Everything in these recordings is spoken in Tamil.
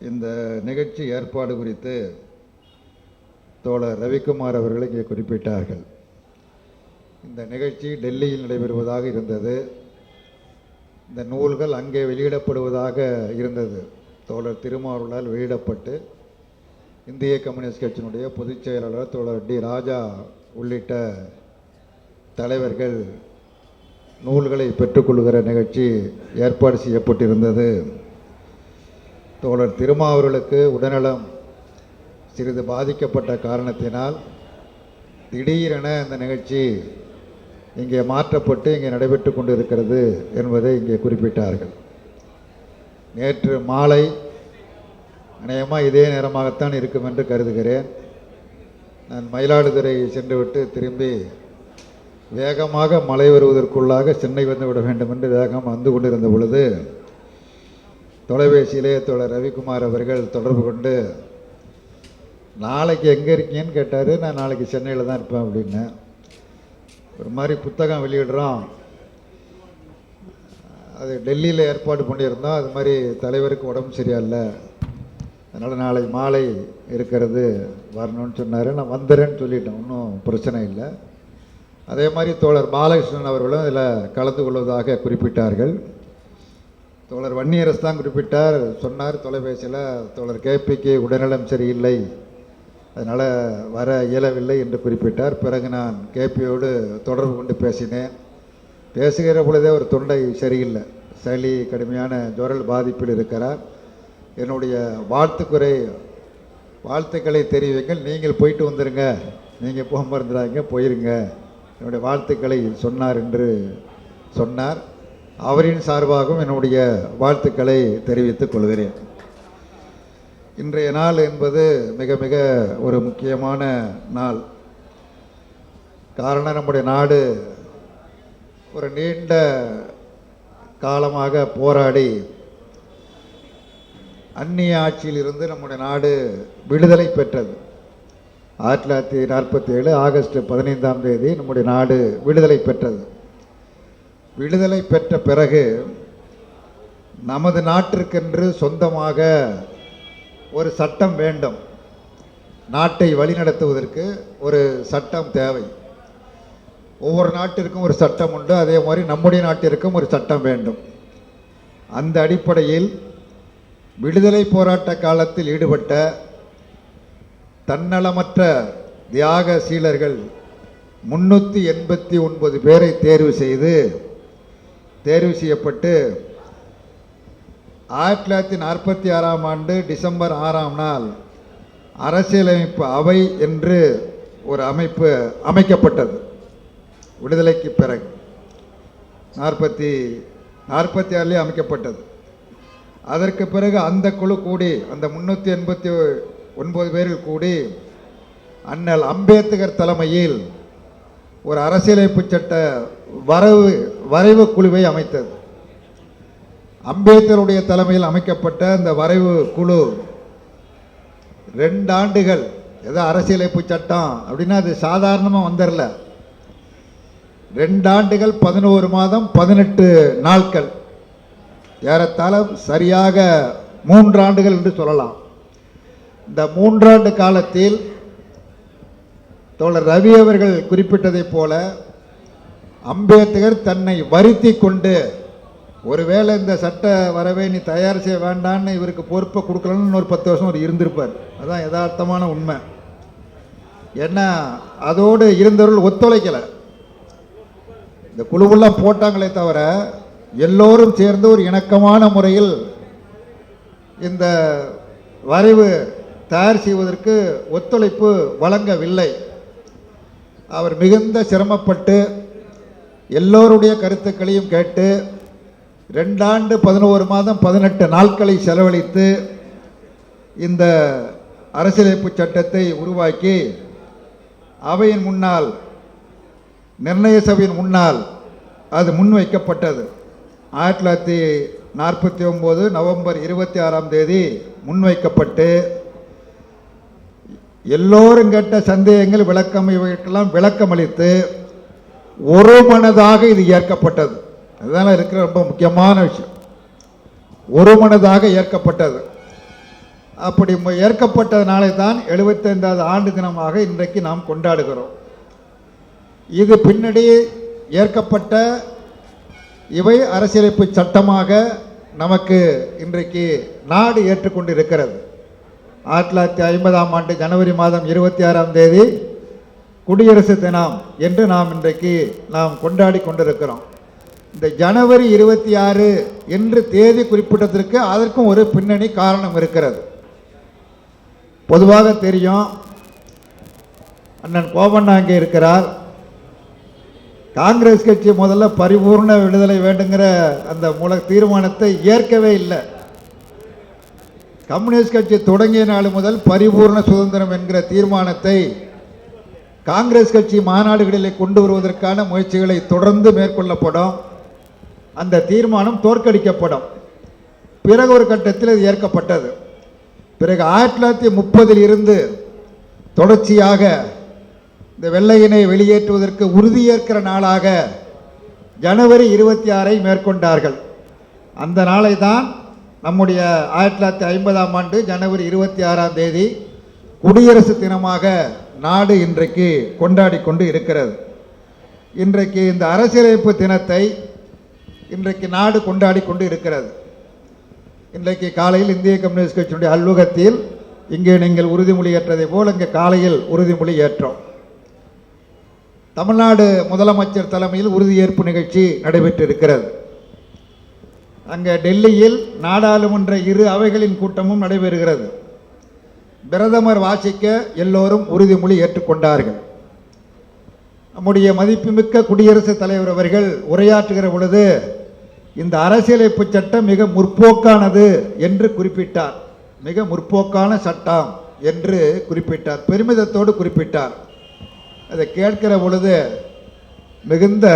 இந்த நிகழ்ச்சி ஏற்பாடு குறித்து தோழர் ரவிக்குமார் அவர்கள் இங்கே குறிப்பிட்டார்கள். இந்த நிகழ்ச்சி டெல்லியில் நடைபெறுவதாக இருந்தது. இந்த நூல்கள் அங்கே வெளியிடப்படுவதாக இருந்தது. தோழர் திருமாவர்களால் வெளியிடப்பட்டு இந்திய கம்யூனிஸ்ட் கட்சியினுடைய பொதுச் செயலாளர் தோழர் டி. ராஜா உள்ளிட்ட தலைவர்கள் நூல்களை பெற்றுக்கொள்கிற நிகழ்ச்சி ஏற்பாடு செய்யப்பட்டிருந்தது. தோழர் திருமாவர்களுக்கு உடல்நலம் சிறிது பாதிக்கப்பட்ட காரணத்தினால் திடீரென இந்த நிகழ்ச்சி இங்கே மாற்றப்பட்டு இங்கே நடைபெற்று கொண்டிருக்கிறது என்பதை இங்கே குறிப்பிட்டார்கள். நேற்று மாலை அநேகமாக இதே நேரமாகத்தான் இருக்கும் என்று கருதுகிறேன். நான் மயிலாடுதுறை சென்றுவிட்டு திரும்பி வேகமாக மழை வருவதற்குள்ளாக சென்னை வந்து விட வேண்டும் என்று வேகம் வந்து கொண்டிருந்த பொழுது தொலைபேசியிலே தோழர் ரவிக்குமார் அவர்கள் தொடர்பு கொண்டு நாளைக்கு எங்கே இருக்கீங்கன்னு கேட்டார். நான் நாளைக்கு சென்னையில் தான் இருப்பேன் அப்படின்னு. ஒரு மாதிரி புத்தகம் வெளியிடுறோம். அது டெல்லியில் ஏற்பாடு பண்ணியிருந்தோம். அது மாதிரி தலைவருக்கு உடம்பு சரியில்லை. அதனால் நாளை மாலை இருக்கிறது வரணும்னு சொன்னார். நான் வந்துடுறேன்னு சொல்லிட்டேன். ஒன்றும் பிரச்சனை இல்லை. அதே மாதிரி தோழர் பாலகிருஷ்ணன் அவர்களும் இதில் கலந்து கொள்வதாக குறிப்பிட்டார்கள். தோழர் வன்னியரசு தான் குறிப்பிட்டார். சொன்னார் தொலைபேசியில் தோழர் கேபிக்கு உடல்நலம் சரியில்லை. அதனால் வர இயலவில்லை என்று குறிப்பிட்டார். பிறகு நான் கேபியோடு தொடர்பு கொண்டு பேசினேன். பேசுகிற பொழுதே ஒரு தொண்டை சரியில்லை. சளி கடுமையான ஜுரல் பாதிப்பில் இருக்கிறார். என்னுடைய வாழ்த்துக்குறை வாழ்த்துக்களை தெரிவிங்கள் நீங்கள் போயிட்டு வந்துடுங்க நீங்கள் போக மறந்துடாதீங்க போயிருங்க. என்னுடைய வாழ்த்துக்களை சொன்னார் என்று சொன்னார். அவரின் சார்பாகவும் என்னுடைய வாழ்த்துக்களை தெரிவித்துக் கொள்கிறேன். இன்றைய நாள் என்பது மிக மிக ஒரு முக்கியமான நாள். காரணம் நம்முடைய நாடு ஒரு நீண்ட காலமாக போராடி அந்நிய ஆட்சியிலிருந்து நம்முடைய நாடு விடுதலை பெற்றது. ஆயிரத்தி தொள்ளாயிரத்தி நாற்பத்தி ஏழு ஆகஸ்ட் பதினைந்தாம் தேதி நம்முடைய நாடு விடுதலை பெற்றது. விடுதலை பெற்ற பிறகு நமது நாட்டிற்கென்று சொந்தமாக ஒரு சட்டம் வேண்டும். நாட்டை வழிநடத்துவதற்கு ஒரு சட்டம் தேவை. ஒவ்வொரு நாட்டிற்கும் ஒரு சட்டம் உண்டு. அதே மாதிரி நம்முடைய நாட்டிற்கும் ஒரு சட்டம் வேண்டும். அந்த அடிப்படையில் விடுதலை போராட்ட காலத்தில் ஈடுபட்ட தன்னலமற்ற தியாக சீலர்கள் முன்னூற்றி எண்பத்தி ஒன்பது பேரை தேர்வு செய்து தேர்வு செய்யப்பட்டு ஆயிரத்தி தொள்ளாயிரத்தி நாற்பத்தி ஆறாம் ஆண்டு டிசம்பர் ஆறாம் நாள் அரசியலமைப்பு அவை என்று ஒரு அமைப்பு அமைக்கப்பட்டது. விடுதலைக்கு பிறகு நாற்பத்தி நாற்பத்தி ஆறுலேயே அமைக்கப்பட்டது. அதற்கு பிறகு அந்த குழு கூடி அந்த முந்நூற்றி எண்பத்தி ஒன்பது பேரில் கூடி அண்ணல் அம்பேத்கர் தலைமையில் ஒரு அரசியலமைப்பு சட்ட வரவு வரைவு குழுவை அமைத்தது. அம்பேத்கருடைய தலைமையில் அமைக்கப்பட்ட அந்த வரைவு குழு ரெண்டு ஆண்டுகள் ஏதோ அரசியலமைப்பு சட்டம் அப்படின்னா அது சாதாரணமாக வந்துடல ரெண்டு ஆண்டுகள் பதினோரு மாதம் பதினெட்டு நாட்கள். ஏறத்தாழ சரியாக மூன்றாண்டுகள் என்று சொல்லலாம். இந்த மூன்றாண்டு காலத்தில் தோழர் ரவி அவர்கள் குறிப்பிட்டதைப் போல அம்பேத்கர் தன்னை வருத்தி கொண்டு ஒருவேளை இந்த சட்ட வரவே நீ தயார் செய்ய வேண்டான்னு இவருக்கு பொறுப்பை கொடுக்கலன்னு ஒரு பத்து வருஷம் அவர் இருந்திருப்பார். அதுதான் யதார்த்தமான உண்மை. ஏன்னா அதோடு இருந்தவர்கள் ஒத்துழைக்கலை. இந்த குழுவெல்லாம் போட்டாங்களே தவிர எல்லோரும் சேர்ந்து ஒரு இணக்கமான முறையில் இந்த வரைவு தயார் செய்வதற்கு ஒத்துழைப்பு வழங்கவில்லை. அவர் மிகுந்த சிரமப்பட்டு எல்லோருடைய கருத்துக்களையும் கேட்டு ரெண்டாண்டு பதினோரு மாதம் பதினெட்டு நாட்களை செலவழித்து இந்த அரசியலமைப்பு சட்டத்தை உருவாக்கி அவையின் முன்னால் நிர்ணய சபையின் முன்னால் அது முன்வைக்கப்பட்டது. ஆயிரத்தி தொள்ளாயிரத்தி நாற்பத்தி ஒம்பது நவம்பர் இருபத்தி ஆறாம் தேதி முன்வைக்கப்பட்டு எல்லோரும் கேட்ட சந்தேகங்கள் விளக்கம் இவைக்கெல்லாம் விளக்கம் அளித்து ஒரு மனதாக இது ஏற்கப்பட்டது. அதுதான் இருக்கிற ரொம்ப முக்கியமான விஷயம். ஒரு மனதாக ஏற்கப்பட்டது. அப்படி ஏற்கப்பட்டதுனாலே தான் எழுபத்தைந்தாவது ஆண்டு தினமாக இன்றைக்கு நாம் கொண்டாடுகிறோம். இது பின்னாடி ஏற்கப்பட்ட இவை அரசியலமைப்பு சட்டமாக நமக்கு இன்றைக்கு நாடு ஏற்றுக்கொண்டு இருக்கிறது ஆயிரத்தி தொள்ளாயிரத்தி ஐம்பதாம் ஆண்டு ஜனவரி மாதம் இருபத்தி ஆறாம் தேதி குடியரசு தினம் என்று நாம் இன்றைக்கு நாம் கொண்டாடி கொண்டிருக்கிறோம். இந்த ஜனவரி இருபத்தி ஆறு என்று தேதி குறிப்பிட்டதற்கு அதற்கும் ஒரு பின்னணி காரணம் இருக்கிறது. பொதுவாக தெரியும் அண்ணன் கோபண்ணா அங்கே இருக்கிறார். காங்கிரஸ் கட்சி முதல்ல பரிபூர்ண விடுதலை வேண்டுங்கிற அந்த மூல தீர்மானத்தை ஏற்கவே இல்லை. கம்யூனிஸ்ட் கட்சி தொடங்கிய நாள் முதல் பரிபூர்ண சுதந்திரம் என்கிற தீர்மானத்தை காங்கிரஸ் கட்சி மாநாடுகளிலே கொண்டு வருவதற்கான முயற்சிகளை தொடர்ந்து மேற்கொள்ளப்படும். அந்த தீர்மானம் தோற்கடிக்கப்படும். பிறகு ஒரு கட்டத்தில் இது ஏற்கப்பட்டது. பிறகு ஆயிரத்தி தொள்ளாயிரத்தி முப்பதில் இருந்து தொடர்ச்சியாக இந்த வெள்ளையினை வெளியேற்றுவதற்கு உறுதியேற்கிற நாளாக ஜனவரி இருபத்தி ஆறை மேற்கொண்டார்கள். அந்த நாளை தான் நம்முடைய ஆயிரத்தி தொள்ளாயிரத்தி ஐம்பதாம் ஆண்டு ஜனவரி இருபத்தி ஆறாம் தேதி குடியரசு தினமாக நாடு இன்றைக்கு கொண்டாடி கொண்டு இருக்கிறது. இன்றைக்கு இந்த அரசியலமைப்பு தினத்தை இன்றைக்கு நாடு கொண்டாடி கொண்டு இருக்கிறது. இன்றைக்கு காலையில் இந்திய கம்யூனிஸ்ட் கட்சியினுடைய அலுவலகத்தில் இங்கே நீங்கள் உறுதிமொழி ஏற்றதை போல் இங்கே காலையில் உறுதிமொழி ஏற்றோம். தமிழ்நாடு முதலமைச்சர் தலைமையில் உறுதியேற்பு நிகழ்ச்சி நடைபெற்றிருக்கிறது. அங்கே டெல்லியில் நாடாளுமன்ற இரு அவைகளின் கூட்டமும் நடைபெறுகிறது. பிரதமர் வாசிக்க எல்லோரும் உறுதிமொழி ஏற்றுக்கொண்டார்கள். நம்முடைய மதிப்புமிக்க குடியரசுத் தலைவர் அவர்கள் உரையாற்றுகிற பொழுது இந்த அரசியலமைப்பு சட்டம் மிக முற்போக்கானது என்று குறிப்பிட்டார். மிக முற்போக்கான சட்டம் என்று குறிப்பிட்டார். பெருமிதத்தோடு குறிப்பிட்டார். அதை கேட்கிற பொழுது மிகுந்த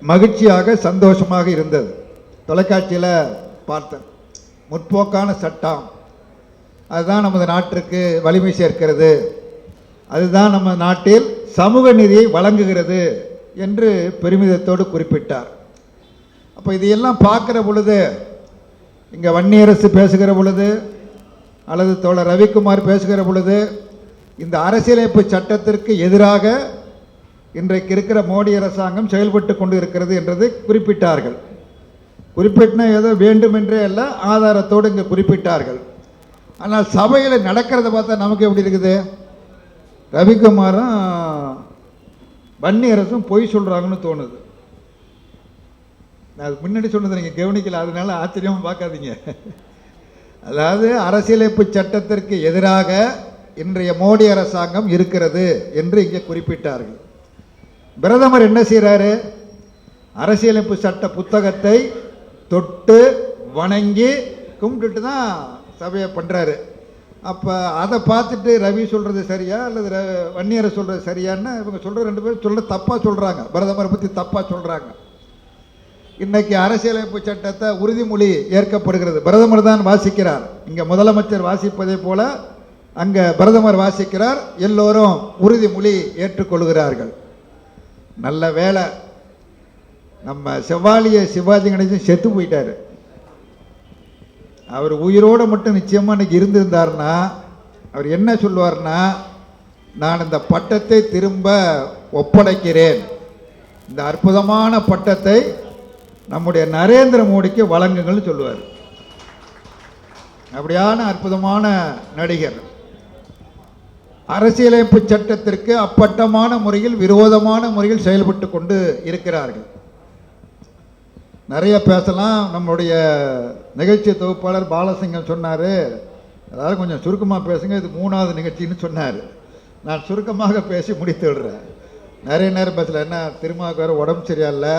மகிழ்ச்சியாக சந்தோஷமாக இருந்தது. தொலைக்காட்சியில் பார்த்தேன். முற்போக்கான சட்டம். அதுதான் நமது நாட்டிற்கு வலிமை சேர்க்கிறது. அதுதான் நம்ம நாட்டில் சமூக நீதியை வழங்குகிறது என்று பெருமிதத்தோடு குறிப்பிட்டார். அப்போ இதையெல்லாம் பார்க்குற பொழுது இங்கே வன்னியரசு பேசுகிற பொழுது அல்லது தோழர் ரவிக்குமார் பேசுகிற பொழுது இந்த அரசியலமைப்பு சட்டத்திற்கு எதிராக இன்றைக்கு இருக்கிற மோடி அரசாங்கம் செயல்பட்டு கொண்டு இருக்கிறது என்றது குறிப்பிட்டார்கள். குறிப்பிட்டன ஏதோ வேண்டுமென்றே அல்ல ஆதாரத்தோடு இங்கே குறிப்பிட்டார்கள். ஆனால் சபையில் நடக்கிறத பார்த்தா நமக்கு எப்படி இருக்குது? ரவிக்குமாரும் வன்னியரசும் பொய் சொல்கிறாங்கன்னு தோணுது. நான் அது முன்னாடி சொன்னது நீங்கள் கவனிக்கல அதனால ஆச்சரியமாக பார்க்காதீங்க. அதாவது அரசியலமைப்பு சட்டத்திற்கு எதிராக இன்றைய மோடி அரசாங்கம் இருக்கிறது என்று இங்கே குறிப்பிட்டார்கள். பிரதமர் என்ன செய்கிறாரு அரசியலமைப்பு சட்ட புத்தகத்தை தொட்டு வணங்கி கும்பிட்டுட்டு தான் சபையை பண்ணுறாரு அப்போ அதை பார்த்துட்டு ரவி சொல்கிறது சரியா? அல்லது ர வன்னியரை சொல்கிறது சரியான்னு இவங்க சொல்கிற ரெண்டு பேரும் சொல்ல தப்பாக சொல்கிறாங்க பிரதமரை பற்றி தப்பாக சொல்கிறாங்க இன்றைக்கி அரசியலமைப்பு சட்டத்தை உறுதிமொழி ஏற்கப்படுகிறது. பிரதமர் தான் வாசிக்கிறார். இங்கே முதலமைச்சர் வாசிப்பதை போல அங்கே பிரதமர் வாசிக்கிறார். எல்லோரும் உறுதிமொழி ஏற்றுக்கொள்கிறார்கள். நல்ல வேலை நம்ம செவ்வாலிய சிவாஜி கணேசன் செத்து போயிட்டார். அவர் உயிரோடு மட்டும் நிச்சயமாக இன்னைக்கு இருந்திருந்தாருன்னா அவர் என்ன சொல்லுவார்னா நான் இந்த பட்டத்தை திரும்ப ஒப்படைக்கிறேன். இந்த அற்புதமான பட்டத்தை நம்முடைய நரேந்திர மோடிக்கு வழங்குங்கள்னு சொல்லுவார். அப்படியான அற்புதமான நடிகர். அரசியலமைப்பு சட்டத்திற்கு அப்பட்டமான முறையில் விரோதமான முறையில் செயல்பட்டு கொண்டு இருக்கிறார்கள். நிறைய பேசலாம் நம்முடைய நிகழ்ச்சி தொகுப்பாளர் பாலசிங்கம் சொன்னார். அதாவது கொஞ்சம் சுருக்கமாக பேசுங்க இது மூணாவது நிகழ்ச்சின்னு சொன்னார். நான் சுருக்கமாக பேசி முடித்து விடுறேன். நிறைய நேரம் பேசல. என்ன திருமாவுக்கு வேறு உடம்பு சரியில்லை.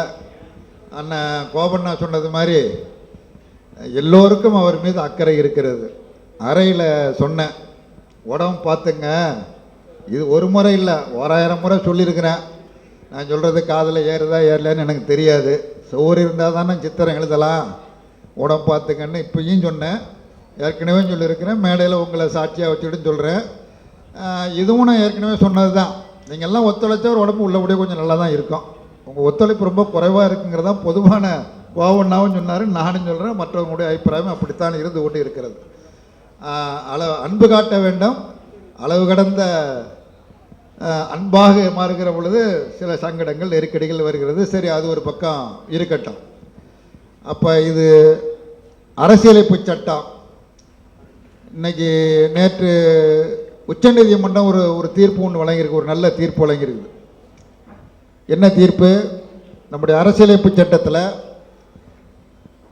அண்ணன் கோபண்ணா சொன்னது மாதிரி எல்லோருக்கும் அவர் மீது அக்கறை இருக்கிறது. அறையில் சொன்னேன். உடம்பு பார்த்துங்க. இது ஒரு முறை இல்லை ஓராயிரம் முறை சொல்லியிருக்கிறேன். நான் சொல்கிறது காதில் ஏறுதா ஏறலன்னு எனக்கு தெரியாது. சோறு இருந்தால் தானே சித்திரம் எழுதலாம். உடம்பு பார்த்துங்கன்னு இப்பயும் சொன்னேன். ஏற்கனவே சொல்லியிருக்கிறேன். மேடையில் உங்களை சாட்சியாக வச்சுக்கிட்டு சொல்கிறேன் இதுவும் நான் ஏற்கனவே சொன்னது தான் நீங்கள்லாம் ஒத்துழைச்சா ஒரு உடம்பு உள்ளபடியே கொஞ்சம் நல்லா தான் இருக்கும். உங்கள் ஒத்துழைப்பு ரொம்ப குறைவாக இருக்குங்கிறதா பொதுவான கோவண்ணாவும் சொன்னார். நானும் சொல்கிறேன் மற்றவங்களுடைய அபிப்பிராயம் அப்படித்தான் இருந்து கொண்டு இருக்கிறது. அளவு அன்பு காட்ட வேண்டும். அளவு கடந்த அன்பாக மாறுகிற பொழுது சில சங்கடங்கள் நெருக்கடிகள் வருகிறது. சரி அது ஒரு பக்கம் இருக்கட்டும். அப்போ இது அரசியலமைப்பு சட்டம். இன்னைக்கு நேற்று உச்சநீதிமன்றம் ஒரு ஒரு தீர்ப்பு ஒன்று வழங்கியிருக்கு. ஒரு நல்ல தீர்ப்பு வழங்கியிருக்குது என்ன தீர்ப்பு? நம்முடைய அரசியலமைப்பு சட்டத்தில்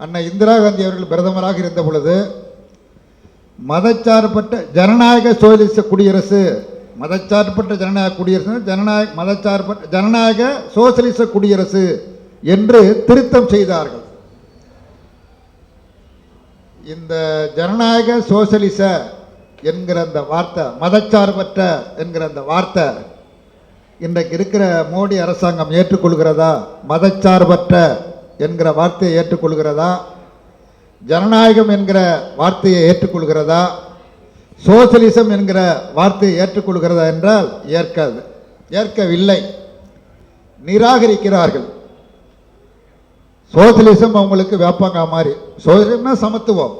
அன்னை இந்திரா காந்தி அவர்கள் பிரதமராக இருந்த பொழுது மதச்சார்பற்ற ஜனநாயக சோசியலிச குடியரசு மதச்சார்பற்ற ஜனநாயக குடியரசு ஜனநாயக மதச்சார்பற்ற ஜனநாயக சோசியலிச குடியரசு என்று திருத்தம் செய்தார்கள். இந்த ஜனநாயக சோசியலிச என்கிற அந்த வார்த்தை மதச்சார்பற்ற என்கிற அந்த வார்த்தை இன்றைக்கு இருக்கிற மோடி அரசாங்கம் ஏற்றுக்கொள்கிறதா மதச்சார்பற்ற என்கிற வார்த்தையை ஏற்றுக்கொள்கிறதா ஜனநாயகம் என்கிற வார்த்தையை ஏற்றுக்கொள்கிறதா சோசலிசம் என்கிற வார்த்தையை ஏற்றுக்கொள்கிறதா என்றால் ஏற்காது ஏற்கவில்லை. நிராகரிக்கிறார்கள். சோசியலிசம் அவங்களுக்கு வேப்பாங்க மாதிரி. சோசியலிசம்னா சமத்துவம்.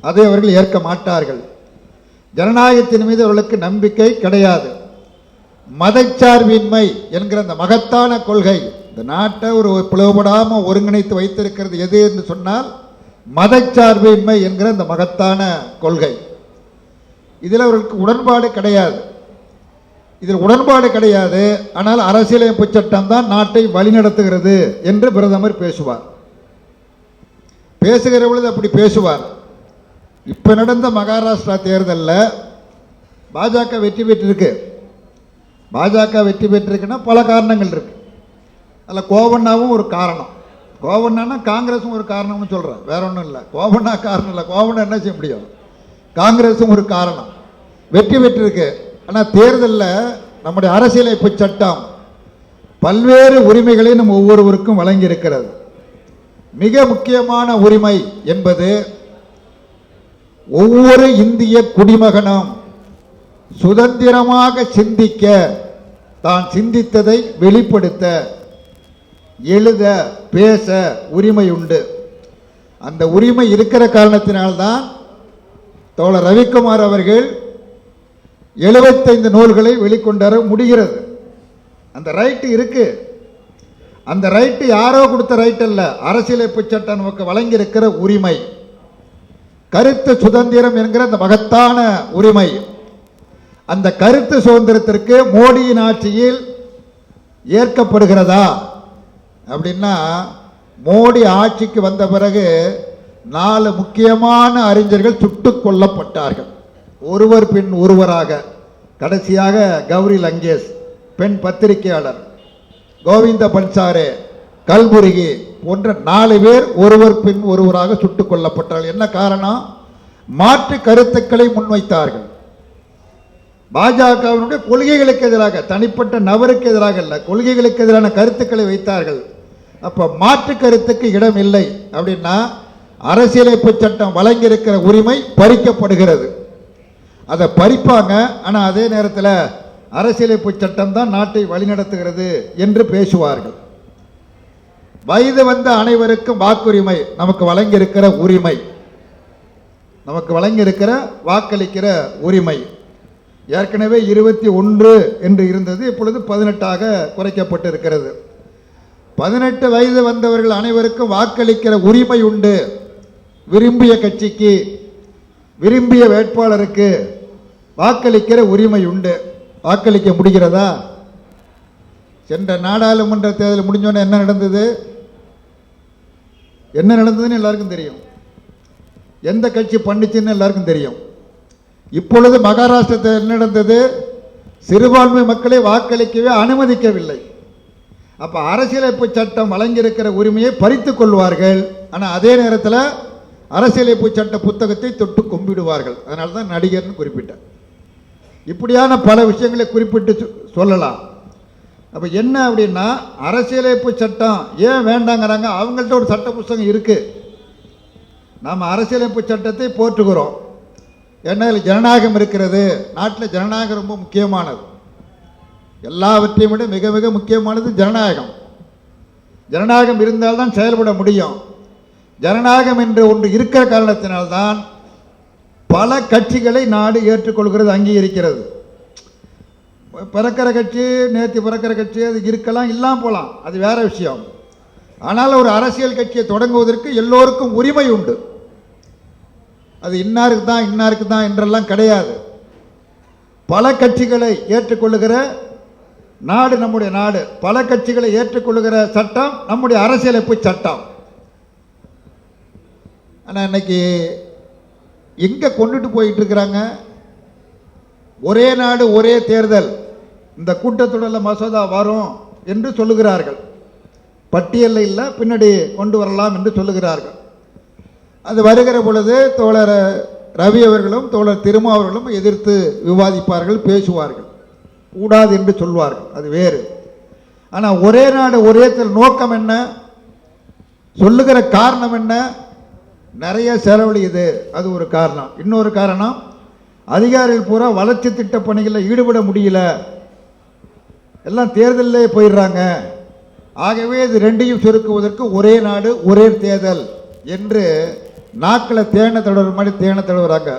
அதை அவர்கள் ஏற்க மாட்டார்கள். ஜனநாயகத்தின் மீது அவர்களுக்கு நம்பிக்கை கிடையாது. மதச்சார்பின்மை என்கிற அந்த மகத்தான கொள்கை இந்த நாட்டை ஒரு பிளவுபடாமல் ஒருங்கிணைத்து வைத்திருக்கிறது எது என்று சொன்னால் மதச்சார்பின்மை என்கிற அந்த மகத்தான கொள்கை. இதில் அவர்களுக்கு உடன்பாடு கிடையாது. இதில் உடன்பாடு கிடையாது. ஆனால் அரசியலமைப்பு சட்டம் தான் நாட்டை வழிநடத்துகிறது என்று பிரதமர் பேசுவார். பேசுகிற பொழுது அப்படி பேசுவார். இப்போ நடந்த மகாராஷ்டிரா தேர்தலில் பாஜக வெற்றி பெற்றிருக்கு. பாஜக வெற்றி பெற்றிருக்குன்னா பல காரணங்கள் இருக்கு. அதில் கோவண்ணாவும் ஒரு காரணம். கோவண்ணானா காங்கிரஸும் ஒரு காரணம்னு சொல்கிறேன் வேற ஒன்றும் இல்லை. கோவண்ணா காரணம் இல்லை. கோவண்ணா என்ன செய்ய முடியும்? காங்கிரஸும் ஒரு காரணம். வெற்றி பெற்றிருக்கு. ஆனால் தேர்தலில் நம்முடைய அரசியலமைப்பு சட்டம் பல்வேறு உரிமைகளை நம் ஒவ்வொருவருக்கும் வழங்கியிருக்கிறது. மிக முக்கியமான உரிமை என்பது ஒவ்வொரு இந்திய குடிமகனும் சுதந்திரமாக சிந்திக்க தான் சிந்தித்ததை வெளிப்படுத்த எழுத பேச உரிமை உண்டு. அந்த உரிமை இருக்கிற காரணத்தினால்தான் தோழர் ரவிக்குமார் அவர்கள் எழுபத்தைந்து நூல்களை வெளிக்கொண்டு முடிகிறது. அந்த ரைட்டு இருக்கு. அந்த ரைட்டு யாரோ கொடுத்த ரைட் அல்ல. அரசியலமைப்பு சட்டம் நமக்கு வழங்கியிருக்கிற உரிமை. கருத்து சுதந்திரம் என்கிற அந்த மகத்தான உரிமை. அந்த கருத்து சுதந்திரத்திற்கு மோடியின் ஆட்சியில் ஏற்கப்படுகிறதா? அப்படின்னா மோடி ஆட்சிக்கு வந்த பிறகு நாலு முக்கியமான அறிஞர்கள் சுட்டுக் கொல்லப்பட்டார்கள். ஒருவர் பின் ஒருவராக கடைசியாக கௌரி லங்கேஷ் பெண் பத்திரிகையாளர் கோவிந்த பன்சாரே கல்புருகி போன்ற நாலு பேர் ஒருவர் பின் ஒருவராக சுட்டுக் கொல்லப்பட்டார்கள். என்ன காரணம்? மாற்று கருத்துக்களை முன்வைத்தார்கள். பாஜகவினுடைய கொள்கைகளுக்கு எதிராக தனிப்பட்ட நபருக்கு எதிராக இல்லை கொள்கைகளுக்கு எதிரான கருத்துக்களை வைத்தார்கள். அப்போ மாற்று கருத்துக்கு இடம் இல்லை அப்படின்னா அரசியலமைப்பு சட்டம் வழங்கியிருக்கிற உரிமை பறிக்கப்படுகிறது. அதை பறிப்பாங்க. ஆனால் அதே நேரத்தில் அரசியலமைப்பு சட்டம் தான் நாட்டை வழிநடத்துகிறது என்று பேசுவார்கள். வயது வந்த அனைவருக்கும் வாக்குரிமை நமக்கு வழங்கியிருக்கிற உரிமை. நமக்கு வழங்கியிருக்கிற வாக்களிக்கிற உரிமை. ஏற்கனவே இருபத்தி ஒன்று என்று இருந்தது இப்பொழுது பதினெட்டாக குறைக்கப்பட்டிருக்கிறது. பதினெட்டு வயது வந்தவர்கள் அனைவருக்கும் வாக்களிக்கிற உரிமை உண்டு. விரும்பிய கட்சிக்கு விரும்பிய வேட்பாளருக்கு வாக்களிக்கிற உரிமை உண்டு வாக்களிக்க முடிகிறதா? சென்ற நாடாளுமன்ற தேர்தல் முடிஞ்சோன்னே என்ன நடந்தது? என்ன நடந்ததுன்னு எல்லாருக்கும் தெரியும். எந்த கட்சி பண்ணிச்சுன்னு எல்லாருக்கும் தெரியும். இப்பொழுது மகாராஷ்டிரத்தில் என்ன நடந்தது? சிறுபான்மை மக்களை வாக்களிக்கவே அனுமதிக்கவில்லை. அப்போ அரசியலமைப்பு சட்டம் வழங்கியிருக்கிற உரிமையை பறித்து கொள்வார்கள். ஆனால் அதே நேரத்தில் அரசியலமைப்பு சட்ட புத்தகத்தை தொட்டு கும்பிடுவார்கள். அதனால தான் நடிகர்னு குறிப்பிட்டேன் இப்படியான பல விஷயங்களை குறிப்பிட்டு சொ- சொல்லலாம். அப்போ என்ன அப்படின்னா அரசியலமைப்பு சட்டம் ஏன் வேண்டாங்கிறாங்க. அவங்கள்ட்ட ஒரு சட்ட புஸ்தகம் இருக்குது நாம் அரசியலமைப்பு சட்டத்தை போற்றுகிறோம். ஏன்னா இதில் ஜனநாயகம் இருக்கிறது. நாட்டில் ஜனநாயகம் ரொம்ப முக்கியமானது. எல்லாவற்றையும் விட மிக மிக முக்கியமானது ஜனநாயகம். ஜனநாயகம் இருந்தால்தான் செயல்பட முடியும். ஜனநாயகம் என்று ஒன்று இருக்கிற காரணத்தினால்தான் பல கட்சிகளை நாடு ஏற்றுக்கொள்கிறது அங்கீகரிக்கிறது. பிறக்கிற கட்சி நேற்று பிறக்கிற கட்சி அது இருக்கலாம் இல்லாமல் போகலாம் அது வேற விஷயம். ஆனால் ஒரு அரசியல் கட்சியை தொடங்குவதற்கு எல்லோருக்கும் உரிமை உண்டு. அது இன்னாருக்கு தான் இன்னாருக்கு தான் என்றெல்லாம் கிடையாது. பல கட்சிகளை ஏற்றுக்கொள்ளுகிற நாடு நம்முடைய நாடு. பல கட்சிகளை ஏற்றுக்கொள்ளுகிற சட்டம் நம்முடைய அரசியலமைப்பு சட்டம். ஆனால் இன்னைக்கு எங்கே கொண்டுட்டு போயிட்டு இருக்கிறாங்க ஒரே நாடு ஒரே தேர்தல். இந்த கூட்டத்தொடரில் மசோதா வரும் என்று சொல்லுகிறார்கள். பட்டியலில் இல்லை பின்னாடி கொண்டு வரலாம் என்று சொல்லுகிறார்கள். அது வருகிற பொழுது தோழர் ரவி அவர்களும் தோழர் திருமா அவர்களும் எதிர்த்து விவாதிப்பார்கள் பேசுவார்கள். கூடாது என்று சொல்வார்கள் அது வேறு. ஆனால் ஒரே நாடு ஒரே நோக்கம் என்ன? சொல்லுகிற காரணம் என்ன? நிறைய செலவழியுது. அது ஒரு காரணம். இன்னொரு காரணம் அதிகாரிகள் பூரா வளர்ச்சி திட்ட பணிகளில் ஈடுபட முடியல. எல்லாம் தேர்தலிலே போயிடுறாங்க. ஆகவே இது ரெண்டையும் சுருக்குவதற்கு ஒரே நாடு ஒரே தேர்தல் என்று நாக்கில் தேனை தடவுற மாதிரி தேனை தடவுறாங்க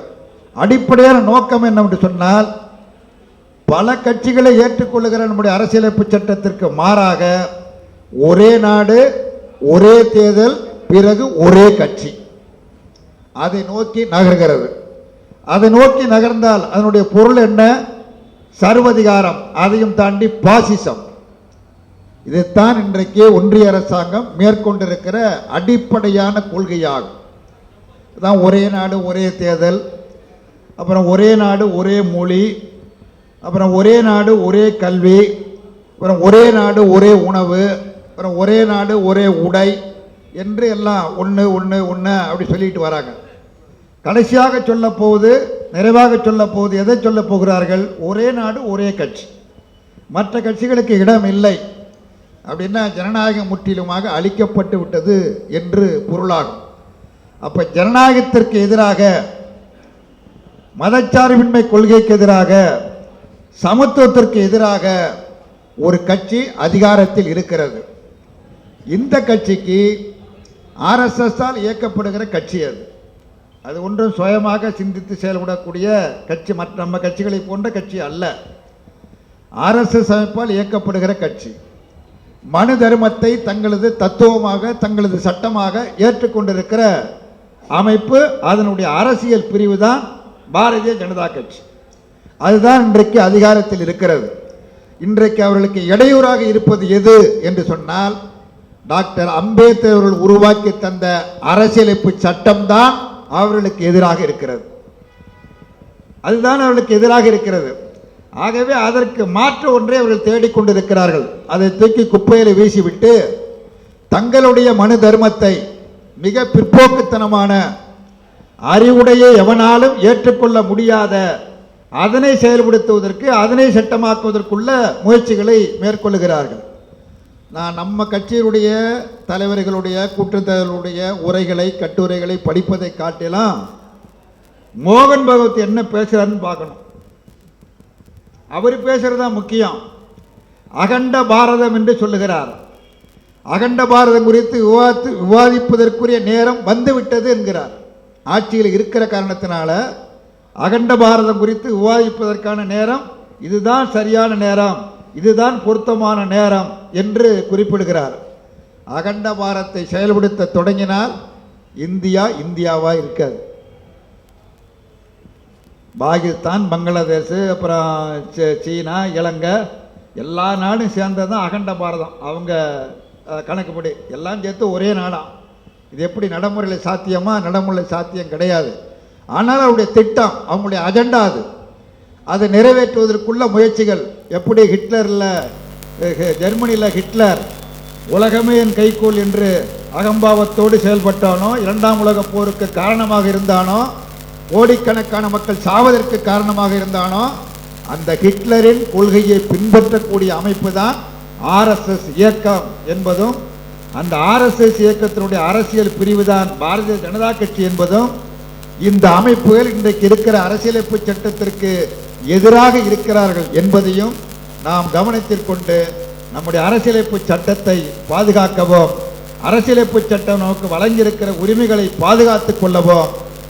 அடிப்படையான நோக்கம் என்னவென்று சொன்னால் பல கட்சிகளை ஏற்றுக்கொள்ளுகிற நம்முடைய அரசியலமைப்பு சட்டத்திற்கு மாறாக ஒரே நாடு ஒரே தேர்தல் பிறகு ஒரே கட்சி. அதை நோக்கி நகர்கிறது. அதை நோக்கி நகர்ந்தால் அதனுடைய பொருள் என்ன? சர்வதிகாரம். அதையும் தாண்டி பாசிசம். இதைத்தான் இன்றைக்கு ஒன்றிய அரசாங்கம் மேற்கொண்டிருக்கிற அடிப்படையான கொள்கையாகும். தான் ஒரே நாடு ஒரே தேர்தல். அப்புறம் ஒரே நாடு ஒரே மொழி. அப்புறம் ஒரே நாடு ஒரே கல்வி. அப்புறம் ஒரே நாடு ஒரே உணவு. அப்புறம் ஒரே நாடு ஒரே உடை. என்று எல்லாம் ஒன்று ஒன்று ஒன்று அப்படி சொல்லிட்டு வராங்க. கடைசியாக சொல்ல போவது நிறைவாக சொல்ல போவது எதை சொல்ல போகிறார்கள்? ஒரே நாடு ஒரே கட்சி. மற்ற கட்சிகளுக்கு இடம் இல்லை. அப்படின்னா ஜனநாயகம் முற்றிலுமாக அழிக்கப்பட்டு விட்டது என்று பொருளாகும். அப்போ ஜனநாயகத்திற்கு எதிராக மதச்சார்பின்மை கொள்கைக்கு எதிராக சமத்துவத்திற்கு எதிராக ஒரு கட்சி அதிகாரத்தில் இருக்கிறது. இந்த கட்சிக்கு ஆர்எஸ்எஸ்ஸால் இயக்கப்படுகிற கட்சி அது. அது ஒன்றும் சுயமாக சிந்தித்து செயல்படக்கூடிய கட்சி மற்ற நம்ம கட்சிகளை போன்ற கட்சி அல்ல. ஆர்எஸ்எஸ் அமைப்பால் இயக்கப்படுகிற கட்சி. மனு தர்மத்தை தங்களது தத்துவமாக தங்களது சட்டமாக ஏற்றுக்கொண்டிருக்கிற அமைப்பு அதனுடைய அரசியல் பிரிவு தான் பாரதிய ஜனதா கட்சி. அதுதான் இன்றைக்கு அதிகாரத்தில் இருக்கிறது. இன்றைக்கு அவர்களுக்கு இடையூறாக இருப்பது எது என்று சொன்னால் டாக்டர் அம்பேத்கர் அவர்கள் உருவாக்கி தந்த அரசியலமைப்பு சட்டம்தான் அவர்களுக்கு எதிராக இருக்கிறது. அதுதான் அவர்களுக்கு எதிராக இருக்கிறது. ஆகவே அதற்கு மாற்று ஒன்றை அவர்கள் தேடிக்கொண்டிருக்கிறார்கள் அதை தூக்கி குப்பையில் வீசிவிட்டு தங்களுடைய மனு தர்மத்தை மிக பிற்போக்குத்தனமான அறிவுடைய எவனாலும் ஏற்றுக்கொள்ள முடியாத அதனை செயல்படுத்துவதற்கு அதனை சட்டமாக்குவதற்குள்ள முயற்சிகளை மேற்கொள்ளுகிறார்கள். நான் நம்ம கட்சியினுடைய தலைவர்களுடைய கூட்டத்தலைவர்களுடைய உரைகளை கட்டுரைகளை படிப்பதை காட்டிலாம் மோகன் பகவத் என்ன பேசுகிறாருன்னு பார்க்கணும். அவர் பேசுகிறது தான் முக்கியம். அகண்ட பாரதம் என்று சொல்லுகிறார். அகண்ட பாரதம் குறித்து விவாதி விவாதிப்பதற்குரிய நேரம் வந்துவிட்டது என்கிறார். ஆட்சியில் இருக்கிற காரணத்தினால அகண்ட பாரதம் குறித்து விவாதிப்பதற்கான நேரம் இதுதான் சரியான நேரம். இதுதான் பொருத்தமான நேரம் என்று குறிப்பிடுகிறார். அகண்ட பாரத்தை செயல்படுத்த தொடங்கினால் இந்தியா இந்தியாவாக இருக்காது. பாகிஸ்தான் பங்களாதேஷ் அப்புறம் சீனா இலங்கை எல்லா நாடும் சேர்ந்தது தான் அகண்ட பாரதம். அவங்க கணக்குப்படி எல்லாம் சேர்த்து ஒரே நாடாம் இது எப்படி நடைமுறையில் சாத்தியமா நடைமுறையில் சாத்தியம் கிடையாது. ஆனால் அவருடைய திட்டம் அவங்களுடைய அஜெண்டா அது. அதை நிறைவேற்றுவதற்குள்ள முயற்சிகள். எப்படி ஹிட்லரில் ஜெர்மனியில் ஹிட்லர் உலகமே என் கைகோல் என்று அகம்பாவத்தோடு செயல்பட்டானோ இரண்டாம் உலகப் போருக்கு காரணமாக இருந்தானோ கோடிக்கணக்கான மக்கள் சாவதற்கு காரணமாக இருந்தானோ அந்த ஹிட்லரின் கொள்கையை பின்பற்றக்கூடிய அமைப்பு தான் ஆர்எஸ்எஸ் இயக்கம் என்பதும் அந்த ஆர்எஸ்எஸ் இயக்கத்தினுடைய அரசியல் பிரிவு தான் பாரதிய ஜனதா கட்சி என்பதும் இந்த அமைப்புகள் இன்றைக்கு இருக்கிற அரசியலமைப்பு சட்டத்திற்கு எதிராக இருக்கிறார்கள் என்பதையும் நாம் கவனத்தில் கொண்டு நம்முடைய அரசியலமைப்பு சட்டத்தை பாதுகாக்கவும் அரசியலமைப்பு சட்டம் நமக்கு வழங்கியிருக்கிற உரிமைகளை பாதுகாத்துக் கொள்ளவும்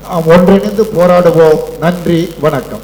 நாம் ஒன்றிணைந்து போராடுவோம். நன்றி வணக்கம்.